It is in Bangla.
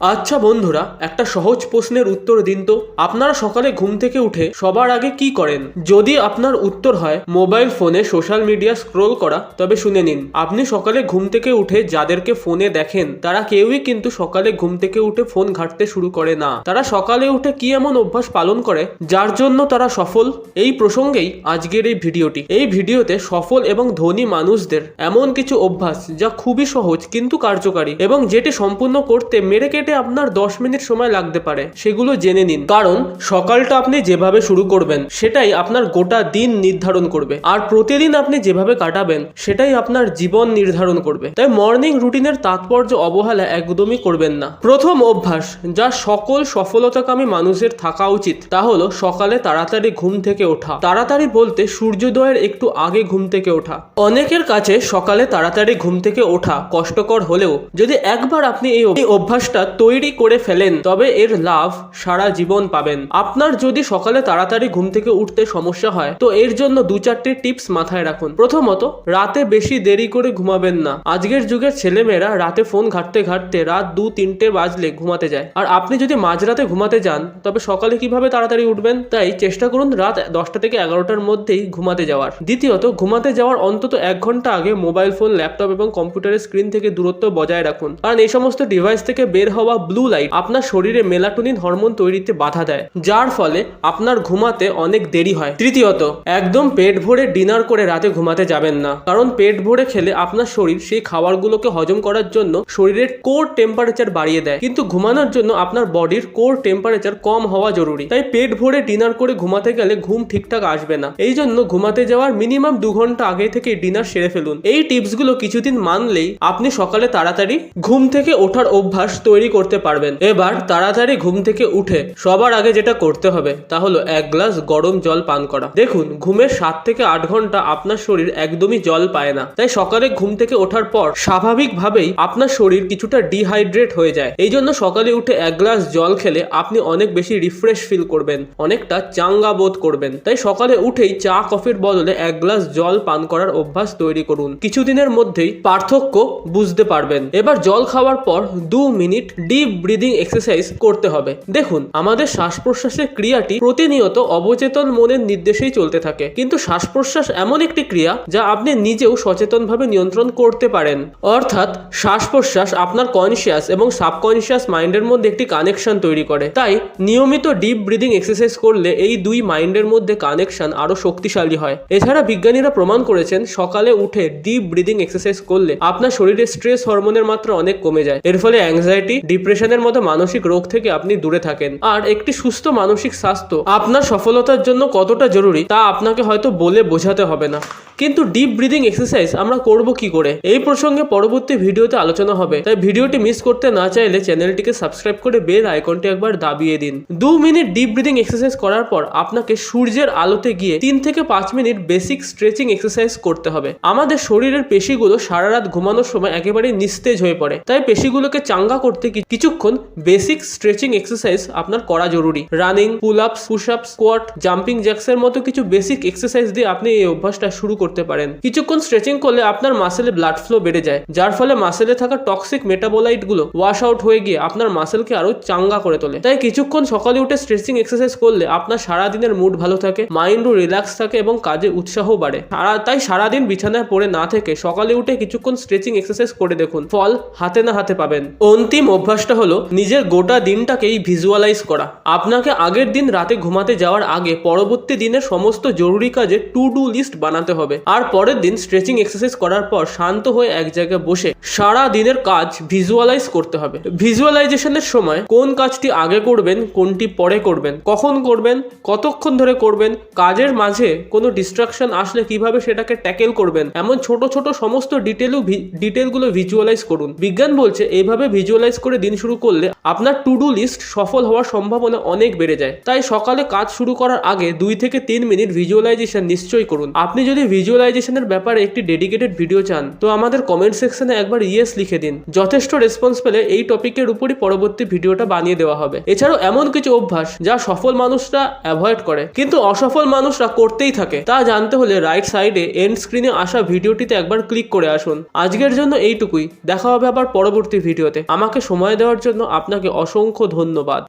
আচ্ছা বন্ধুরা, একটা সহজ প্রশ্নের উত্তর দিন তো। আপনারা সকালে ঘুম থেকে উঠে সবার আগে কি করেন? যদি আপনার উত্তর হয়, মোবাইল ফোনে সোশ্যাল মিডিয়া স্ক্রোল করা, তবে শুনে নিন। আপনি সকালে ঘুম থেকে উঠে যাদেরকে ফোনে দেখেন, তারা কেউই কিন্তু সকালে ঘুম থেকে উঠে ফোন ঘাঁটতে শুরু করে না। তারা সকালে উঠে কি এমন অভ্যাস পালন করে, যার জন্য তারা সফল? এই প্রসঙ্গেই আজকের এই ভিডিওটি। এই ভিডিওতে সফল এবং ধনী মানুষদের এমন কিছু অভ্যাস যা খুবই সহজ কিন্তু কার্যকারী এবং যেটি সম্পূর্ণ করতে মেরে কেটে আপনার দশ মিনিট সময় লাগতে পারে। সেগুলো জেনে নিন। কারণ সকালটা আপনি যেভাবে শুরু করবেন, সেটাই আপনার গোটা দিন নির্ধারণ করবে। আর প্রতিদিন আপনি যেভাবে কাটাবেন, সেটাই আপনার জীবন নির্ধারণ করবে। তাই মর্নিং রুটিনের তাৎপর্য অবহেলা একদমই করবেন না। প্রথম অভ্যাস যা সকল সফলতাকামী মানুষের থাকা উচিত, তা হলো সকালে তাড়াতাড়ি ঘুম থেকে ওঠা। তাড়াতাড়ি বলতে সূর্যোদয়ের একটু আগে ঘুম থেকে ওঠা। অনেকের কাছে সকালে তাড়াতাড়ি ঘুম থেকে ওঠা কষ্টকর হলেও, যদি একবার আপনি এই অভ্যাসটা তৈরি করে ফেলেন, তবে এর লাভ সারা জীবন পাবেন। আপনার যদি সকালে তাড়াতাড়ি ঘুম থেকে উঠতে সমস্যা হয়, তো এর জন্য দু চারটে টিপস মাথায় রাখুন। প্রথমত, রাতে বেশি দেরি করে ঘুমাবেন না। আজকের যুগের ছেলেমেয়েরা রাতে ফোন ঘাঁটতে ঘাটতে রাত দু তিনটে বাজলে ঘুমাতে যায়। আর আপনি যদি মাঝরাতে ঘুমাতে যান, তবে সকালে কীভাবে তাড়াতাড়ি উঠবেন? তাই চেষ্টা করুন রাত দশটা থেকে এগারোটার মধ্যেই ঘুমাতে যাওয়ার। দ্বিতীয়ত, ঘুমাতে যাওয়ার অন্তত এক ঘণ্টা আগে মোবাইল ফোন, ল্যাপটপ এবং কম্পিউটারের স্ক্রিন থেকে দূরত্ব বজায় রাখুন। কারণ এই সমস্ত ডিভাইস থেকে বের হওয়া ব্লু লাইট আপনার শরীরে মেলাটোনিন হরমোন তৈরিতে বাধা দেয়, যার ফলে আপনার ঘুমাতে অনেক দেরি হয়। তৃতীয়ত, একদম পেট ভরে ডিনার করে রাতে ঘুমাতে যাবেন না, কারণ পেট ভরে খেলে আপনার শরীর সেই খাবারগুলোকে হজম করার জন্য শরীরের কোর টেম্পারেচার বাড়িয়ে দেয়। কিন্তু ঘুমানোর জন্য আপনার বডির কোর টেম্পারেচার কম হওয়া জরুরি। তাই পেট ভরে ডিনার করে ঘুমাতে গেলে ঘুম ঠিকঠাক আসবে না। এই জন্য ঘুমাতে যাওয়ার মিনিমাম দু ঘণ্টা আগে থেকে ডিনার সেরে ফেলুন। এই টিপসগুলো কিছুদিন মানলেই আপনি সকালে তাড়াতাড়ি ঘুম থেকে ওঠার অভ্যাস তৈরি করতে পারবেন। এবার তাড়াতাড়ি ঘুম থেকে উঠে সবার আগে যেটা করতে হবে তা হলো এক গ্লাস গরম জল পান করা। দেখুন, ঘুমের সাত থেকে আট ঘণ্টা আপনার শরীর একদমই জল পায় না। তাই সকালে ঘুম থেকে ওঠার পর স্বাভাবিকভাবেই আপনার শরীর কিছুটা ডিহাইড্রেট হয়ে যায়। এই জন্য সকালে উঠে এক গ্লাস জল খেলে আপনি অনেক বেশি রিফ্রেশ ফিল করবেন, অনেকটা চাঙ্গা বোধ করবেন। তাই সকালে উঠেই চা, কফির বদলে এক গ্লাস জল পান করার অভ্যাস তৈরি করুন। কিছুদিনের মধ্যেই পার্থক্য বুঝতে পারবেন। এবার জল খাওয়ার পর দু মিনিট ডিপ ব্রিদিং এক্সারসাইজ করতে হবে। দেখুন, আমাদের শ্বাস প্রশ্বাসের ক্রিয়াটি প্রতিনিয়ত অবচেতন মনের নির্দেশেই চলতে থাকে। কিন্তু শ্বাস প্রশ্বাস এমন একটি ক্রিয়া যা আপনি নিজেও সচেতনভাবে নিয়ন্ত্রণ করতে পারেন। অর্থাৎ শ্বাস প্রশ্বাস আপনার কনসিয়াস এবং সাবকনসিয়াস মাইন্ডের মধ্যে একটি কানেকশন তৈরি করে। তাই, নিয়মিত ডিপ ব্রিদিং এক্সারসাইজ করলে এই দুই মাইন্ডের মধ্যে কানেকশন আরও শক্তিশালী হয়। এছাড়া বিজ্ঞানীরা প্রমাণ করেছেন, সকালে উঠে ডিপ ব্রিদিং এক্সারসাইজ করলে আপনার শরীরে স্ট্রেস হরমোনের মাত্রা অনেক কমে যায়। এর ফলে অ্যাংজাইটি ডিপ্রেশনের মতো মানসিক রোগ থেকে আপনি দূরে থাকেন। আর একটি সুস্থ মানসিক স্বাস্থ্য আপনার সফলতার জন্য কতটা জরুরি তা আপনাকে হয়তো বলে বোঝাতে হবে না। কিন্তু ডিপ ব্রিদিং এক্সারসাইজ আমরা করব কি করে? এই প্রসঙ্গে পরবর্তী ভিডিওতে আলোচনা হবে। তাই ভিডিওটি মিস করতে না চাইলে চ্যানেলটিকে সাবস্ক্রাইব করে বেল আইকনটি একবার দাবিয়ে দিন। দু মিনিট ডিপ ব্রিদিং এক্সারসাইজ করার পর আপনাকে সূর্যের আলোতে গিয়ে তিন থেকে পাঁচ মিনিট বেসিক স্ট্রেচিং এক্সারসাইজ করতে হবে। আমাদের শরীরের পেশিগুলো সারা রাত ঘুমানোর সময় একেবারে নিস্তেজ হয়ে পড়ে। তাই পেশিগুলোকে চাঙ্গা করতে কিছুক্ষণ বেসিক স্ট্রেচিং এক্সারসাইজ আপনার করা জরুরি। Running pull ups push up squat jumping জ্যাক্সের মতো কিছু বেসিক এক্সারসাইজ দিয়ে আপনি এই অভ্যাসটা শুরু করতে পারেন। কিছুক্ষণ স্ট্রেচিং করলে আপনার মাসেলে ব্লাড ফ্লো বেড়ে যায়, যার ফলে মাসেলে থাকা টক্সিক মেটাবোলাইটগুলো ওয়াশ আউট হয়ে গিয়ে আপনার মাসেলকে আরও চাঙ্গা করে তোলে। তাই কিছুক্ষণ সকালে উঠে স্ট্রেচিং এক্সারসাইজ করলে আপনার সারা দিনের মুড ভালো থাকে মাইন্ডও রিল্যাক্স থাকে এবং কাজে উৎসাহ বাড়ে। তাই সারাদিন বিছানায় পড়ে না থেকে সকালে উঠে কিছুক্ষণ স্ট্রেচিং এক্সারসাইজ করে দেখুন, ফল হাতে না হাতে পাবেন। অন্তিম অভ্যাসটা হলো নিজের গোটা দিনটাকেই ভিজুয়ালাইজ করা। আপনাকে আগের দিন রাতে ঘুমাতে যাওয়ার আগে পরবর্তী দিনের সমস্ত জরুরি কাজে টু ডু লিস্ট বানাতে হবে। আর পরের দিন স্ট্রেচিং এক্সারসাইজ করার পর শান্ত হয়ে এক জায়গায় বসে সারা দিনের কাজ ভিজুয়ালাইজ করতে হবে। ভিজুয়ালাইজেশনের সময় কোন কাজটি আগে করবেন, কোনটি পরে করবেন, কখন করবেন, কতক্ষণ ধরে করবেন, কাজের মাঝে কোনো ডিস্ট্রাকশন আসলে কীভাবে সেটাকে ট্যাকেল করবেন, এমন ছোট ছোট সমস্ত ডিটেলও ডিটেলগুলো ভিজুয়ালাইজ করুন। বিজ্ঞান বলছে এইভাবে ভিজুয়ালাইজ করে দিন শুরু করলে আপনার টু ডু লিস্ট সফল হওয়ার সম্ভাবনা অনেক বেড়ে যায়। তাই সকালে কাজ শুরু করার আগে দুই থেকে তিন মিনিট ভিজুয়ালাইজেশন নিশ্চয়ই করুন। আপনি যদি ভিজুয়ালাইজেশনের ব্যাপারে একটি ডেডিকেটেড ভিডিও চান, তো আমাদের কমেন্ট সেকশনে একবার ইয়েস লিখে দিন। যথেষ্ট রেসপন্স পেলে এই টপিকের উপরই পরবর্তী ভিডিওটা বানিয়ে দেওয়া হবে। এছাড়াও এমন কিছু অভ্যাস যা সফল মানুষরা অ্যাভয়েড করে, কিন্তু অসফল মানুষরা করতেই থাকে। তা জানতে হলে রাইট সাইডে এন্ড স্ক্রিনে আসা ভিডিওটিতে একবার ক্লিক করে আসুন। আজকের জন্য এইটুকুই। দেখা হবে আবার পরবর্তী ভিডিওতে আমাকে সময় দেওয়ার জন্য আপনাকে অসংখ্য ধন্যবাদ।